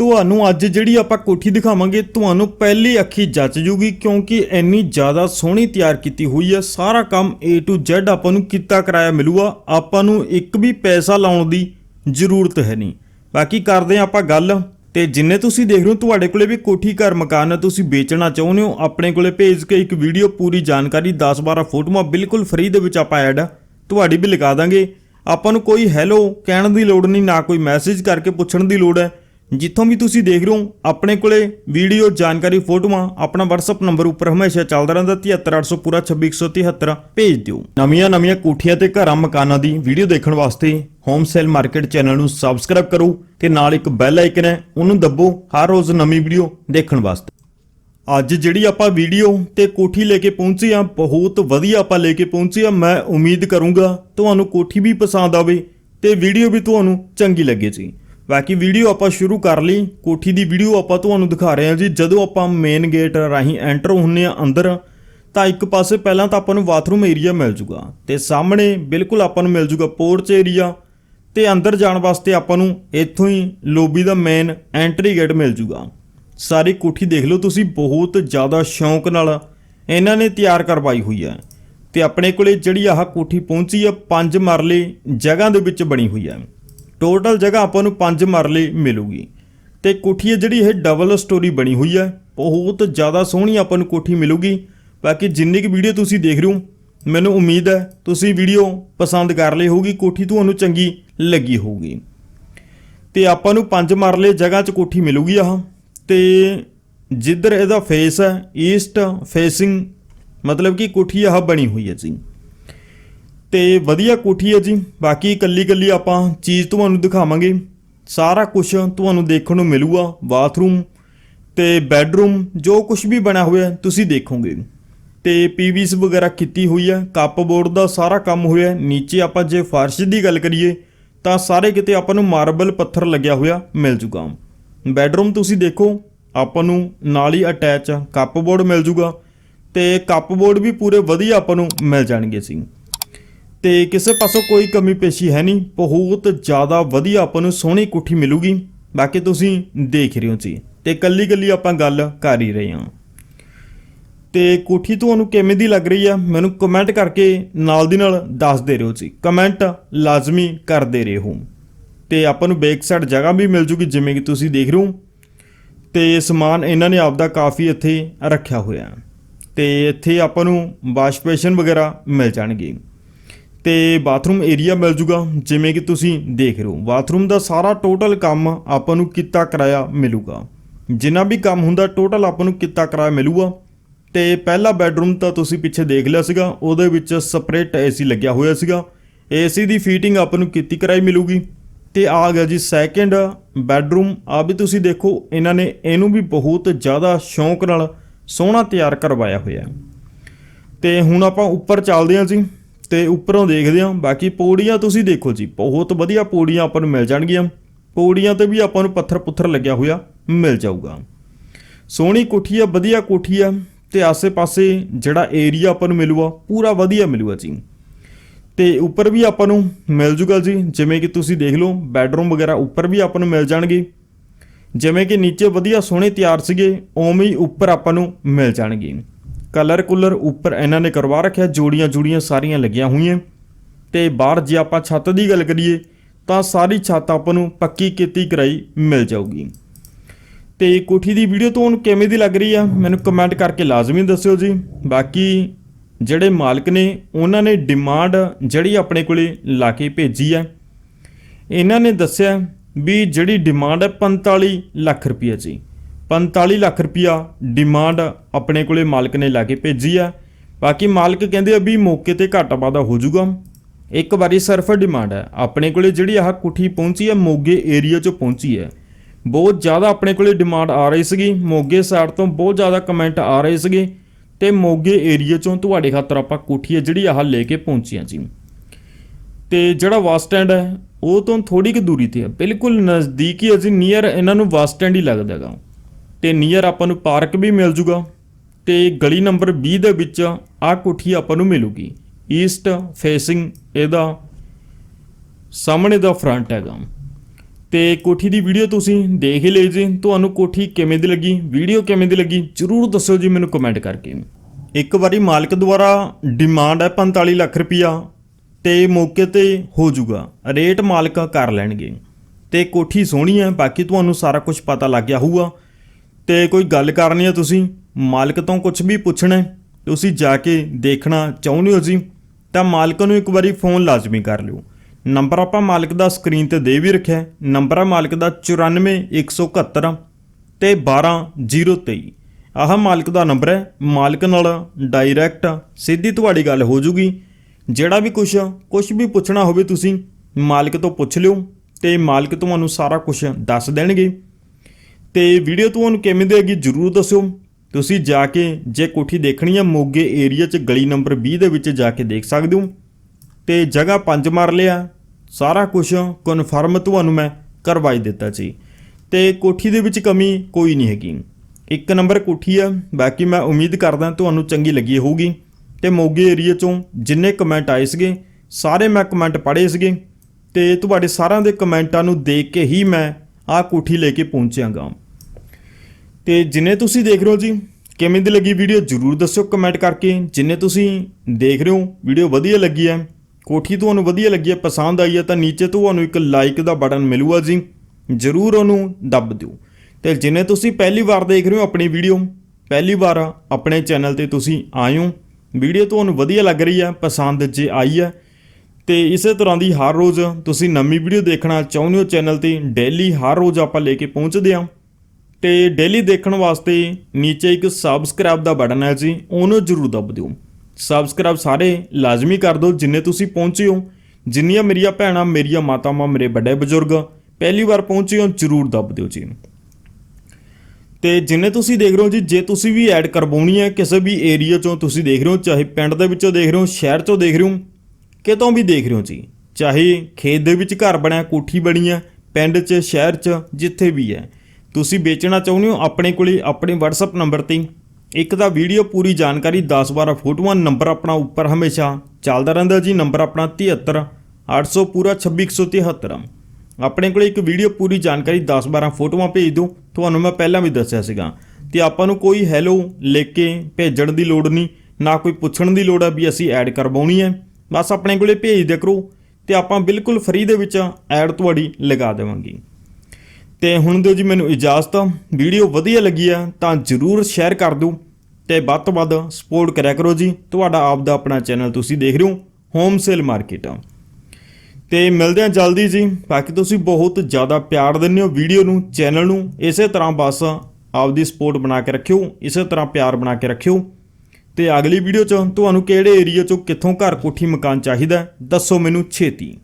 ਤੁਹਾਨੂੰ ਅੱਜ ਜਿਹੜੀ ਆਪਾਂ ਕੋਠੀ ਦਿਖਾਵਾਂਗੇ, ਤੁਹਾਨੂੰ ਪਹਿਲੀ ਅੱਖੀ ਜੱਚ ਜੂਗੀ ਕਿਉਂਕਿ ਇੰਨੀ ਜ਼ਿਆਦਾ ਸੋਹਣੀ ਤਿਆਰ ਕੀਤੀ ਹੋਈ ਹੈ ਸਾਰਾ ਕੰਮ A to Z ਆਪਾਂ ਨੂੰ ਕੀਤਾ ਕਰਾਇਆ ਮਿਲੂਗਾ। ਆਪਾਂ ਨੂੰ ਇੱਕ ਵੀ ਪੈਸਾ ਲਾਉਣ ਦੀ ਜ਼ਰੂਰਤ ਹੈ ਨਹੀਂ। ਬਾਕੀ ਕਰਦੇ ਹਾਂ ਆਪਾਂ ਗੱਲ। ਤੇ ਜਿੰਨੇ ਤੁਸੀਂ ਦੇਖ ਰਹੇ ਹੋ, ਤੁਹਾਡੇ ਕੋਲੇ ਵੀ ਕੋਠੀ ਘਰ ਮਕਾਨ ਹੈ ਤੁਸੀਂ ਵੇਚਣਾ ਚਾਹੁੰਦੇ ਹੋ, ਆਪਣੇ ਕੋਲੇ ਭੇਜ ਕੇ ਇੱਕ ਵੀਡੀਓ ਪੂਰੀ ਜਾਣਕਾਰੀ 10-12 ਫੋਟੋਆਂ ਬਿਲਕੁਲ ਫ੍ਰੀ ਦੇ ਵਿੱਚ ਆਪਾਂ ਐਡ ਤੁਹਾਡੀ ਵੀ ਲਗਾ ਦਾਂਗੇ। ਆਪਾਂ ਨੂੰ ਕੋਈ ਹੈਲੋ ਕਹਿਣ ਦੀ ਲੋੜ ਨਹੀਂ, ਨਾ ਕੋਈ ਮੈਸੇਜ ਕਰਕੇ ਪੁੱਛਣ ਦੀ ਲੋੜ ਹੈ। ਜਿੱਥੋਂ ਵੀ ਤੁਸੀਂ ਦੇਖ ਰਹੇ ਹੋ, ਆਪਣੇ ਕੋਲੇ ਵੀਡੀਓ, ਜਾਣਕਾਰੀ, ਫੋਟੋਆਂ, ਆਪਣਾ WhatsApp ਨੰਬਰ ਉੱਪਰ ਹਮੇਸ਼ਾ ਚੱਲਦਾ ਰਹਿੰਦਾ 73800 ਪੂਰਾ 26173 ਭੇਜ ਦਿਓ। ਨਵੀਆਂ ਨਵੀਆਂ ਕੋਠੀਆਂ ਤੇ ਘਰਾਂ, ਮਕਾਨਾਂ ਦੀ ਵੀਡੀਓ ਦੇਖਣ ਵਾਸਤੇ ਹੋਮ ਸੇਲ ਮਾਰਕੀਟ ਚੈਨਲ ਨੂੰ ਸਬਸਕ੍ਰਾਈਬ ਕਰੋ ਤੇ ਨਾਲ ਇੱਕ ਬੈਲ ਆਈਕਨ ਹੈ, ਉਹਨੂੰ ਦੱਬੋ ਹਰ ਰੋਜ਼ ਨਵੀਂ ਵੀਡੀਓ ਦੇਖਣ ਵਾਸਤੇ। ਅੱਜ ਜਿਹੜੀ ਆਪਾਂ ਵੀਡੀਓ ਤੇ ਕੋਠੀ ਲੈ ਕੇ ਪਹੁੰਚੇ ਆ ਬਹੁਤ ਵਧੀਆ ਆਪਾਂ ਲੈ ਕੇ ਪਹੁੰਚੇ ਆ ਮੈਂ ਉਮੀਦ ਕਰੂੰਗਾ ਤੁਹਾਨੂੰ ਕੋਠੀ ਵੀ ਪਸੰਦ ਆਵੇ ਤੇ ਵੀਡੀਓ ਵੀ ਤੁਹਾਨੂੰ ਚੰਗੀ ਲੱਗੇ ਜੀ। ਬਾਕੀ ਵੀਡੀਓ ਆਪਾਂ ਸ਼ੁਰੂ ਕਰ ਲਈ। ਕੋਠੀ ਦੀ ਵੀਡੀਓ ਆਪਾਂ ਤੁਹਾਨੂੰ ਦਿਖਾ ਰਹੇ ਹਾਂ ਜੀ। ਜਦੋਂ ਆਪਾਂ ਮੇਨ ਗੇਟ ਰਾਹੀਂ ਐਂਟਰ ਹੁੰਨੇ ਆ ਅੰਦਰ, ਤਾਂ ਇੱਕ ਪਾਸੇ ਪਹਿਲਾਂ ਤਾਂ ਆਪਾਂ ਨੂੰ ਬਾਥਰੂਮ ਏਰੀਆ ਮਿਲ ਜੂਗਾ। ਤੇ ਸਾਹਮਣੇ ਬਿਲਕੁਲ ਆਪਾਂ ਨੂੰ ਮਿਲ ਜੂਗਾ ਪੋਰਚ ਏਰੀਆ ਤੇ ਅੰਦਰ ਜਾਣ ਵਾਸਤੇ ਆਪਾਂ ਨੂੰ ਇੱਥੋਂ ਹੀ ਲੋਬੀ ਦਾ ਮੇਨ ਐਂਟਰੀ ਗੇਟ ਮਿਲ ਜੂਗਾ। ਸਾਰੀ ਕੋਠੀ ਦੇਖ ਲਓ ਤੁਸੀਂ, ਬਹੁਤ ਜ਼ਿਆਦਾ ਸ਼ੌਂਕ ਨਾਲ ਇਹਨਾਂ ਨੇ ਤਿਆਰ ਕਰਵਾਈ ਹੋਈ ਹੈ। ਤੇ ਆਪਣੇ ਕੋਲੇ ਜਿਹੜੀ ਆਹ ਕੋਠੀ ਪਹੁੰਚੀ ਆ ਪੰਜ ਮਰਲੇ ਜਗ੍ਹਾ ਦੇ ਵਿੱਚ ਬਣੀ ਹੋਈ ਹੈ। ਟੋਟਲ ਜਗ੍ਹਾ ਆਪਾਂ ਨੂੰ ਪੰਜ ਮਰਲੇ ਮਿਲੂਗੀ। ਤੇ ਕੋਠੀ ਹੈ ਜਿਹੜੀ ਇਹ ਡਬਲ ਸਟੋਰੀ ਬਣੀ ਹੋਈ ਹੈ। ਬਹੁਤ ਜ਼ਿਆਦਾ ਸੋਹਣੀ ਆਪਾਂ ਨੂੰ ਕੋਠੀ ਮਿਲੂਗੀ। ਬਾਕੀ ਜਿੰਨੀ ਕੁ ਵੀਡੀਓ ਤੁਸੀਂ ਦੇਖ ਰਹੇ ਹੋ, ਮੈਨੂੰ ਉਮੀਦ ਹੈ ਤੁਸੀਂ ਵੀਡੀਓ ਪਸੰਦ ਕਰ ਲਈ ਹੋਊਗੀ, ਕੋਠੀ ਤੁਹਾਨੂੰ ਚੰਗੀ ਲੱਗੀ ਹੋਊਗੀ। ਤੇ ਆਪਾਂ ਨੂੰ ਪੰਜ ਮਰਲੇ ਜਗ੍ਹਾ 'ਚ ਕੋਠੀ ਮਿਲੂਗੀ ਆਹ। ਤੇ ਜਿੱਧਰ ਇਹਦਾ ਫੇਸ ਹੈ ਈਸਟ ਫੇਸਿੰਗ ਮਤਲਬ ਕਿ ਕੋਠੀ ਆਹ ਬਣੀ ਹੋਈ ਹੈ ਜੀ। ਤੇ ਵਧੀਆ ਕੋਠੀ ਹੈ ਜੀ। ਬਾਕੀ ਕੱਲੀ ਕੱਲੀ ਆਪਾਂ ਚੀਜ਼ ਤੁਹਾਨੂੰ ਦਿਖਾਵਾਂਗੇ। ਸਾਰਾ ਕੁਝ ਤੁਹਾਨੂੰ ਦੇਖਣ ਨੂੰ ਮਿਲੂਗਾ। ਬਾਥਰੂਮ ਤੇ ਬੈੱਡਰੂਮ, ਜੋ ਕੁਝ ਵੀ ਬਣਿਆ ਹੋਇਆ ਤੁਸੀਂ ਦੇਖੋਗੇ। ਤੇ ਪੀਵੀਸ ਵਗੈਰਾ ਕੀਤੀ ਹੋਈ ਹੈ। ਕੱਪ ਬੋਰਡ ਦਾ ਸਾਰਾ ਕੰਮ ਹੋਇਆ ਨੀਚੇ ਆਪਾਂ ਜੇ ਫਰਸ਼ ਦੀ ਗੱਲ ਕਰੀਏ, ਤਾਂ ਸਾਰੇ ਕਿਤੇ ਆਪਾਂ ਨੂੰ ਮਾਰਬਲ ਪੱਥਰ ਲੱਗਿਆ ਹੋਇਆ ਮਿਲ ਜੂਗਾ। ਬੈੱਡਰੂਮ ਤੁਸੀਂ ਦੇਖੋ, ਆਪਾਂ ਨੂੰ ਨਾਲ ਹੀ ਅਟੈਚ ਕੱਪਬੋਰਡ ਮਿਲ ਜੂਗਾ। ਤੇ ਕੱਪ ਬੋਰਡ ਵੀ ਪੂਰੇ ਵਧੀਆ ਆਪਾਂ ਨੂੰ ਮਿਲ ਜਾਣਗੇ ਸੀ ਤੇ ਕਿਸੇ ਪਾਸੋਂ ਕੋਈ ਕਮੀ ਪੇਸ਼ੀ ਹੈ ਨਹੀਂ। ਬਹੁਤ ਜ਼ਿਆਦਾ ਵਧੀਆ ਆਪਾਂ ਨੂੰ ਸੋਹਣੀ ਕੋਠੀ ਮਿਲੂਗੀ। ਬਾਕੀ ਤੁਸੀਂ ਦੇਖ ਰਹੇ ਹੋ ਜੀ। ਤੇ ਕੱਲੀ ਕੱਲੀ ਆਪਾਂ ਗੱਲ ਕਰ ਹੀ ਰਹੇ ਹਾਂ। ਤੇ ਕੋਠੀ ਤੁਹਾਨੂੰ ਕਿਵੇਂ ਦੀ ਲੱਗ ਰਹੀ ਆ ਮੈਨੂੰ ਕਮੈਂਟ ਕਰਕੇ ਨਾਲ ਦੀ ਨਾਲ ਦੱਸ ਦੇ ਰਹੋ ਜੀ। ਕਮੈਂਟ ਲਾਜ਼ਮੀ ਕਰਦੇ ਰਹੋ। ਤੇ ਆਪਾਂ ਨੂੰ ਬੈਕ ਸਾਈਡ ਜਗ੍ਹਾ ਵੀ ਮਿਲ ਜੂਗੀ, ਜਿਵੇਂ ਕਿ ਤੁਸੀਂ ਦੇਖ ਰਹੇ ਹੋ। ਤੇ ਸਮਾਨ ਇਹਨਾਂ ਨੇ ਆਪਦਾ ਕਾਫੀ ਇੱਥੇ ਰੱਖਿਆ ਹੋਇਆ। ਹੈ। ਤੇ ਇੱਥੇ ਆਪਾਂ ਨੂੰ ਵਾਸ਼ ਬੇਸ਼ਨ ਵਗੈਰਾ ਮਿਲ ਜਾਣਗੇ। ਤੇ ਬਾਥਰੂਮ ਏਰੀਆ ਮਿਲ ਜੂਗਾ, ਜਿਵੇਂ ਕਿ ਤੁਸੀਂ ਦੇਖ ਰਹੇ ਹੋ। ਬਾਥਰੂਮ ਦਾ ਸਾਰਾ ਟੋਟਲ ਕੰਮ ਆਪਾਂ ਨੂੰ ਕਿੱਤਾ ਕਿਰਾਇਆ ਮਿਲੂਗਾ। ਜਿੰਨਾ ਵੀ ਕੰਮ ਹੁੰਦਾ ਟੋਟਲ ਆਪਾਂ ਨੂੰ ਕਿੱਤਾ ਕਿਰਾਇਆ ਮਿਲੂਗਾ। ਤੇ ਪਹਿਲਾ ਬੈੱਡਰੂਮ ਤਾਂ ਤੁਸੀਂ ਪਿੱਛੇ ਦੇਖ ਲਿਆ ਸੀਗਾ, ਉਹਦੇ ਵਿੱਚ ਸਪਰੇਟ ਏਸੀ ਲੱਗਿਆ ਹੋਇਆ ਸੀਗਾ। ਏਸੀ ਦੀ ਫੀਟਿੰਗ ਆਪਾਂ ਨੂੰ ਕਿੱਤੀ ਕਰਾਈ ਮਿਲੂਗੀ। ਤੇ ਆ ਗਿਆ ਜੀ ਸੈਕੰਡ ਬੈੱਡਰੂਮ ਆ ਵੀ ਤੁਸੀਂ ਦੇਖੋ, ਇਹਨਾਂ ਨੇ ਇਹਨੂੰ ਵੀ ਬਹੁਤ ਜ਼ਿਆਦਾ ਸ਼ੌਂਕ ਨਾਲ ਸੋਹਣਾ ਤਿਆਰ ਕਰਵਾਇਆ ਹੋਇਆ। ਹੈ ਤੇ ਹੁਣ ਆਪਾਂ ਉੱਪਰ ਚੱਲਦੇ ਹਾਂ ਜੀ। ਤੇ ਉੱਪਰੋਂ ਦੇਖਦੇ ਹਾਂ। ਬਾਕੀ ਪੌੜੀਆਂ ਤੁਸੀਂ ਦੇਖੋ ਜੀ, ਬਹੁਤ ਵਧੀਆ ਪੌੜੀਆਂ ਆਪਾਂ ਨੂੰ ਮਿਲ ਜਾਣਗੀਆਂ। ਪੌੜੀਆਂ ਤੇ ਵੀ ਆਪਾਂ ਨੂੰ ਪੱਥਰ ਪੁੱਥਰ ਲੱਗਿਆ ਹੋਇਆ ਮਿਲ ਜਾਊਗਾ। ਸੋਹਣੀ ਕੋਠੀ ਆ, ਵਧੀਆ ਕੋਠੀ ਆ ਤੇ ਆਸੇ-ਪਾਸੇ ਜਿਹੜਾ ਏਰੀਆ ਆਪਾਂ ਨੂੰ ਮਿਲੂਗਾ, ਪੂਰਾ ਵਧੀਆ ਮਿਲੂਗਾ ਜੀ। ਤੇ ਉੱਪਰ ਵੀ ਆਪਾਂ ਨੂੰ ਮਿਲ ਜੂਗਾ ਜੀ, ਜਿਵੇਂ ਕਿ ਤੁਸੀਂ ਦੇਖ ਲਓ, ਬੈੱਡਰੂਮ ਵਗੈਰਾ ਉੱਪਰ ਵੀ ਆਪਾਂ ਨੂੰ ਮਿਲ ਜਾਣਗੇ। ਜਿਵੇਂ ਕਿ ਨੀਚੇ ਵਧੀਆ ਸੋਹਣੇ ਤਿਆਰ ਸੀਗੇ, ਉਵੇਂ ਹੀ ਉੱਪਰ ਆਪਾਂ ਨੂੰ ਮਿਲ ਜਾਣਗੇ। ਕਲਰ ਕੂਲਰ ਉੱਪਰ ਇਹਨਾਂ ਨੇ ਕਰਵਾ ਰੱਖਿਆ, ਜੋੜੀਆਂ ਜੋੜੀਆਂ ਸਾਰੀਆਂ ਲੱਗੀਆਂ ਹੋਈਆਂ। ਤੇ ਬਾਹਰ ਜੇ ਆਪਾਂ ਛੱਤ ਦੀ ਗੱਲ ਕਰੀਏ, ਤਾਂ ਸਾਰੀ ਛੱਤ ਆਪਾਂ ਨੂੰ ਪੱਕੀ ਕੀਤੀ ਕਰਾਈ ਮਿਲ ਜਾਊਗੀ। ਤੇ ਕੋਠੀ ਦੀ ਵੀਡੀਓ ਤੁਹਾਨੂੰ ਕਿਵੇਂ ਦੀ ਲੱਗ ਰਹੀ ਆ, ਮੈਨੂੰ ਕਮੈਂਟ ਕਰਕੇ ਲਾਜ਼ਮੀ ਦੱਸਿਓ ਜੀ। ਬਾਕੀ ਜਿਹੜੇ ਮਾਲਕ ਨੇ, ਉਹਨਾਂ ਨੇ ਡਿਮਾਂਡ ਜਿਹੜੀ ਆਪਣੇ ਕੋਲੇ ਲਾ ਕੇ ਭੇਜੀ ਆ। ਇਹਨਾਂ ਨੇ ਦੱਸਿਆ ਵੀ ਜਿਹੜੀ ਡਿਮਾਂਡ ਹੈ 45 ਲੱਖ ਰੁਪਈਆ ਜੀ। 45 ਲੱਖ ਰੁਪਈਆ ਡਿਮਾਂਡ ਆਪਣੇ ਕੋਲੇ ਮਾਲਕ ਨੇ ਲਾ ਕੇ ਭੇਜੀ ਆ ਬਾਕੀ ਮਾਲਕ ਕਹਿੰਦੇ ਆ ਵੀ ਮੌਕੇ ਤੇ ਘਾਟਾ ਵਾਧਾ ਹੋ ਜਾਊਗਾ। ਇੱਕ ਵਾਰੀ ਸਿਰਫ ਡਿਮਾਂਡ ਹੈ। ਆਪਣੇ ਕੋਲੇ ਜਿਹੜੀ ਆਹ ਕੁੱਠੀ ਪਹੁੰਚੀ ਹੈ, ਮੋਗੇ ਏਰੀਆ 'ਚ ਪਹੁੰਚੀ ਹੈ। ਬਹੁਤ ਜ਼ਿਆਦਾ ਆਪਣੇ ਕੋਲੇ ਡਿਮਾਂਡ ਆ ਰਹੀ ਸੀਗੀ। ਮੋਗੇ ਸਾਈਡ ਤੋਂ ਬਹੁਤ ਜ਼ਿਆਦਾ ਕਮੈਂਟ ਆ ਰਹੇ ਸੀਗੇ। ਤੇ ਮੋਗੇ ਏਰੀਆ 'ਚੋਂ ਤੁਹਾਡੇ ਖਾਤਰ ਆਪਾਂ ਕੋਠੀ ਹੈ ਜਿਹੜੀ ਆਹ ਲੈ ਕੇ ਪਹੁੰਚੀਆਂ ਜੀ। ਤੇ ਜਿਹੜਾ ਬੱਸ ਸਟੈਂਡ ਹੈ, ਉਹ ਤੋਂ ਥੋੜੀ ਕੁ ਦੂਰੀ ਤੇ ਹੈ। ਬਿਲਕੁਲ ਨਜ਼ਦੀਕ ਹੀ ਅਸੀਂ ਨੀਅਰ ਇਹਨਾਂ ਨੂੰ ਬੱਸ ਸਟੈਂਡ ਹੀ ਲੱਗਦਾ ਹੈਗਾ। ਤੇ ਨੀਅਰ ਆਪਾਂ ਨੂੰ ਪਾਰਕ ਵੀ ਮਿਲ ਜੂਗਾ ਤੇ ਗਲੀ ਨੰਬਰ 20 ਦੇ ਵਿੱਚ ਆਹ ਕੋਠੀ ਆਪਾਂ ਨੂੰ ਮਿਲੂਗੀ। ਈਸਟ ਫੇਸਿੰਗ ਇਹਦਾ ਸਾਹਮਣੇ ਦਾ ਫਰੰਟ ਹੈਗਾ। ਤੇ ਕੋਠੀ ਦੀ ਵੀਡੀਓ ਤੁਸੀਂ ਦੇਖ ਹੀ ਲਈ ਜੀ। ਤੁਹਾਨੂੰ ਕੋਠੀ ਕਿਵੇਂ ਦੀ ਲੱਗੀ? ਵੀਡੀਓ ਕਿਵੇਂ ਦੀ ਲੱਗੀ? ਜਰੂਰ ਦੱਸੋ ਜੀ ਮੈਨੂੰ ਕਮੈਂਟ ਕਰਕੇ। ਇੱਕ ਵਾਰੀ ਮਾਲਕ ਦੁਆਰਾ ਡਿਮਾਂਡ ਹੈ 45 ਲੱਖ ਰੁਪਇਆ ਤੇ ਮੌਕੇ ਤੇ ਹੋ ਜਾਊਗਾ ਰੇਟ ਮਾਲਕ ਕਰ ਲੈਣਗੇ। ਤੇ ਕੋਠੀ ਸੋਹਣੀ ਹੈ। ਬਾਕੀ ਤੁਹਾਨੂੰ ਸਾਰਾ ਕੁਝ ਪਤਾ ਲੱਗ ਗਿਆ ਹੋਊਗਾ। ਤੇ ਕੋਈ ਗੱਲ ਕਰਨੀ ਹੈ ਤੁਸੀਂ? ਮਾਲਕ ਤੋਂ ਕੁਝ ਵੀ ਪੁੱਛਣਾ ਤੁਸੀਂ ਜਾ ਕੇ ਦੇਖਣਾ ਚਾਹੁੰਦੇ ਹੋ ਜੀ, ਤਾਂ ਮਾਲਕ ਨੂੰ ਇੱਕ ਵਾਰੀ ਫੋਨ ਲਾਜ਼ਮੀ ਕਰ ਲਿਓ। ਨੰਬਰ ਆਪਾਂ ਮਾਲਕ ਦਾ ਸਕਰੀਨ ਤੇ ਦੇ ਵੀ ਰੱਖਿਆ ਨੰਬਰ ਆ ਮਾਲਕ ਦਾ 94171 ਤੇ 12023 ਆਹ ਮਾਲਕ ਦਾ ਨੰਬਰ ਹੈ, ਮਾਲਕ ਨਾਲ ਡਾਇਰੈਕਟ ਸਿੱਧੀ ਤੁਹਾਡੀ ਗੱਲ ਹੋ ਜੂਗੀ। ਜਿਹੜਾ ਵੀ ਕੁਝ ਕੁਝ ਵੀ ਪੁੱਛਣਾ ਹੋਵੇ ਤੁਸੀਂ, ਮਾਲਕ ਤੋਂ ਪੁੱਛ ਲਿਓ ਤੇ ਮਾਲਕ ਤੁਹਾਨੂੰ ਸਾਰਾ ਕੁਝ ਦੱਸ ਦੇਣਗੇ। ਤੇ ਵੀਡੀਓ ਤੁਹਾਨੂੰ ਕਿਵੇਂ ਦੀ ਲੱਗੀ ਜਰੂਰ ਦੱਸਿਓ। ਤੁਸੀਂ ਜਾ ਕੇ ਜੇ ਕੋਠੀ ਦੇਖਣੀ ਹੈ ਮੋਗੇ ਏਰੀਆ 'ਚ ਗਲੀ ਨੰਬਰ 20 ਦੇ ਵਿੱਚ ਜਾ ਕੇ ਦੇਖ ਸਕਦੇ ਹੋ। ਤੇ ਜਗ੍ਹਾ ਪੰਜ ਮਾਰ ਲਿਆ। ਸਾਰਾ ਕੁਝ ਕਨਫਰਮ ਤੁਹਾਨੂੰ ਮੈਂ ਕਰਵਾਈ ਦਿੱਤਾ ਸੀ। ਤੇ ਕੋਠੀ ਦੇ ਵਿੱਚ ਕਮੀ ਕੋਈ ਨਹੀਂ ਹੈਗੀ। ਇੱਕ ਨੰਬਰ ਕੋਠੀ ਆ। ਬਾਕੀ ਮੈਂ ਉਮੀਦ ਕਰਦਾ ਤੁਹਾਨੂੰ ਚੰਗੀ ਲੱਗੀ ਹੋਊਗੀ। ਤੇ ਮੋਗੇ ਏਰੀਆ 'ਚੋਂ ਜਿੰਨੇ ਕਮੈਂਟ ਆਏ ਸੀਗੇ, ਸਾਰੇ ਮੈਂ ਕਮੈਂਟ ਪੜ੍ਹੇ ਸੀਗੇ। ਤੇ ਤੁਹਾਡੇ ਸਾਰਿਆਂ ਦੇ ਕਮੈਂਟਾਂ ਨੂੰ ਦੇਖ ਕੇ ਹੀ ਮੈਂ ਆਹ ਕੋਠੀ ਲੈ ਕੇ ਪਹੁੰਚਿਆਗਾ। ਤੇ ਜਿੰਨੇ ਤੁਸੀਂ ਦੇਖ ਰਹੇ ਹੋ ਜੀ, ਕਿਵੇਂ ਦੀ ਲੱਗੀ ਵੀਡੀਓ ਜਰੂਰ ਦੱਸਿਓ ਕਮੈਂਟ ਕਰਕੇ। ਜਿੰਨੇ ਤੁਸੀਂ ਦੇਖ ਰਹੇ ਹੋ, ਵੀਡੀਓ ਵਧੀਆ ਲੱਗੀ ਹੈ, ਕੋਠੀ ਤੁਹਾਨੂੰ ਵਧੀਆ ਲੱਗੀ ਹੈ, ਪਸੰਦ ਆਈ ਹੈ, ਤਾਂ ਨੀਚੇ ਤੁਹਾਨੂੰ ਇੱਕ ਲਾਈਕ ਦਾ ਬਟਨ ਮਿਲੂਗਾ ਜੀ। ਜਰੂਰ ਉਹਨੂੰ ਦੱਬ ਦਿਓ। ਤੇ ਜਿੰਨੇ ਤੁਸੀਂ ਪਹਿਲੀ ਵਾਰ ਦੇਖ ਰਹੇ ਹੋ ਆਪਣੀ ਵੀਡੀਓ, ਪਹਿਲੀ ਵਾਰ ਆਪਣੇ ਚੈਨਲ ਤੇ ਤੁਸੀਂ ਆਏ ਹੋ, ਵੀਡੀਓ ਤੁਹਾਨੂੰ ਵਧੀਆ ਲੱਗ ਰਹੀ ਹੈ, ਪਸੰਦ ਜੇ ਆਈ ਹੈ, ਤੇ ਇਸੇ ਤਰ੍ਹਾਂ ਦੀ ਹਰ ਰੋਜ਼ ਤੁਸੀਂ ਨਵੀਂ ਵੀਡੀਓ ਦੇਖਣਾ ਚਾਹੁੰਦੇ ਹੋ ਚੈਨਲ ਤੇ ਡੇਲੀ ਹਰ ਰੋਜ਼ ਆਪਾਂ ਲੈ ਕੇ ਪਹੁੰਚਦੇ ਹਾਂ। ਤੇ ਡੇਲੀ ਦੇਖਣ ਵਾਸਤੇ ਨੀਚੇ ਇੱਕ ਸਬਸਕ੍ਰਾਈਬ ਦਾ ਬਟਨ ਹੈ ਜੀ, ਉਹਨੂੰ ਜਰੂਰ ਦੱਬ ਦਿਓ। ਸਬਸਕ੍ਰਾਈਬ ਸਾਰੇ ਲਾਜ਼ਮੀ ਕਰ ਦਿਓ ਜਿੰਨੇ ਤੁਸੀਂ ਪਹੁੰਚੇ ਹੋ। ਜਿੰਨੀਆਂ ਮੇਰੀਆਂ ਭੈਣਾਂ, ਮੇਰੀਆਂ ਮਾਤਾਵਾਂ, ਮੇਰੇ ਵੱਡੇ ਬਜ਼ੁਰਗ ਪਹਿਲੀ ਵਾਰ ਪਹੁੰਚੇ ਹੋ, ਜਰੂਰ ਦੱਬ ਦਿਓ ਜੀ। ਤੇ ਜਿੰਨੇ ਤੁਸੀਂ ਦੇਖ ਰਹੇ ਹੋ ਜੀ, ਜੇ ਤੁਸੀਂ ਵੀ ਐਡ ਕਰਵਾਉਣੀ ਹੈ, ਕਿਸੇ ਵੀ ਏਰੀਆ ਚੋਂ ਤੁਸੀਂ ਦੇਖ ਰਹੇ ਹੋ, ਚਾਹੇ ਪਿੰਡ ਦੇ ਵਿੱਚੋਂ ਦੇਖ ਰਹੇ ਹੋ, ਸ਼ਹਿਰ ਚੋਂ ਦੇਖ ਰਹੇ ਹੋ, ਕਿਤੋਂ ਵੀ ਦੇਖ ਰਹੇ ਹੋ ਜੀ, ਚਾਹੇ ਖੇਤ ਦੇ ਵਿੱਚ ਘਰ ਬਣਿਆ, ਕੋਠੀ ਬਣੀ ਹੈ, ਪਿੰਡ 'ਚ, ਸ਼ਹਿਰ 'ਚ, ਜਿੱਥੇ ਵੀ ਹੈ ਤੁਸੀਂ ਵੇਚਣਾ ਚਾਹੁੰਦੇ ਹੋ ਆਪਣੇ ਕੋਲੇ ਆਪਣੇ WhatsApp ਨੰਬਰ ਤੇ। ਇੱਕ ਤਾਂ ਵੀਡੀਓ ਪੂਰੀ ਜਾਣਕਾਰੀ 10-12 ਫੋਟੋਆਂ ਨੰਬਰ ਆਪਣਾ ਉੱਪਰ ਹਮੇਸ਼ਾ। ਚੱਲਦਾ ਰਹਿੰਦਾ ਜੀ ਨੰਬਰ ਆਪਣਾ 73 800 ਪੂਰਾ 26173 ਆਪਣੇ ਕੋਲੇ ਇੱਕ ਵੀਡੀਓ ਪੂਰੀ ਜਾਣਕਾਰੀ 10-12 ਫੋਟੋਆਂ ਭੇਜ ਦਿਓ। ਤੁਹਾਨੂੰ ਮੈਂ ਪਹਿਲਾਂ ਵੀ ਦੱਸਿਆ ਸੀਗਾ। ਤੇ ਆਪਾਂ ਨੂੰ ਕੋਈ ਹੈਲੋ ਲਿਖ ਕੇ ਭੇਜਣ ਦੀ ਲੋੜ ਨਹੀਂ, ਨਾ ਕੋਈ ਪੁੱਛਣ ਦੀ ਲੋੜ ਹੈ ਵੀ ਅਸੀਂ ਐਡ ਕਰਵਾਉਣੀ ਹੈ। ਬਸ ਆਪਣੇ ਕੋਲੇ ਭੇਜ ਦਿਆ ਕਰੋ ਤੇ ਆਪਾਂ ਬਿਲਕੁਲ ਫ੍ਰੀ ਦੇ ਵਿੱਚ ਐਡ ਤੁਹਾਡੀ ਲਗਾ ਦੇਵਾਂਗੇ। ਤੇ ਹੁਣ ਦਿਓ ਜੀ ਮੈਨੂੰ ਇਜਾਜ਼ਤ। ਵੀਡੀਓ ਵਧੀਆ ਲੱਗੀ ਆ ਤਾਂ ਜਰੂਰ ਸ਼ੇਅਰ ਕਰ ਦਿਓ ਤੇ ਵੱਧ ਤੋਂ ਵੱਧ ਸਪੋਰਟ ਕਰਿਆ ਕਰੋ ਜੀ। ਤੁਹਾਡਾ ਆਪ ਦਾ ਆਪਣਾ ਚੈਨਲ ਤੁਸੀਂ ਦੇਖ ਰਹੇ ਹੋ ਹੋਮ ਸੇਲ ਮਾਰਕੀਟ ਤੇ ਮਿਲਦੇ ਆ ਜਲਦੀ ਜੀ। ਬਾਕੀ ਤੁਸੀਂ ਬਹੁਤ ਜ਼ਿਆਦਾ ਪਿਆਰ ਦਿੰਦੇ ਹੋ ਵੀਡੀਓ ਨੂੰ ਚੈਨਲ ਨੂੰ, ਇਸੇ ਤਰ੍ਹਾਂ ਬਸ ਆਪਦੀ ਸਪੋਰਟ ਬਣਾ ਕੇ ਰੱਖਿਓ, ਇਸੇ ਤਰ੍ਹਾਂ ਪਿਆਰ ਬਣਾ ਕੇ ਰੱਖਿਓ। ਤੇ ਅਗਲੀ ਵੀਡੀਓ 'ਚ ਤੁਹਾਨੂੰ ਕਿਹੜੇ ਏਰੀਆ 'ਚੋਂ ਕਿੱਥੋਂ ਘਰ ਕੋਠੀ ਮਕਾਨ ਚਾਹੀਦਾ ਦੱਸੋ ਮੈਨੂੰ ਛੇਤੀ।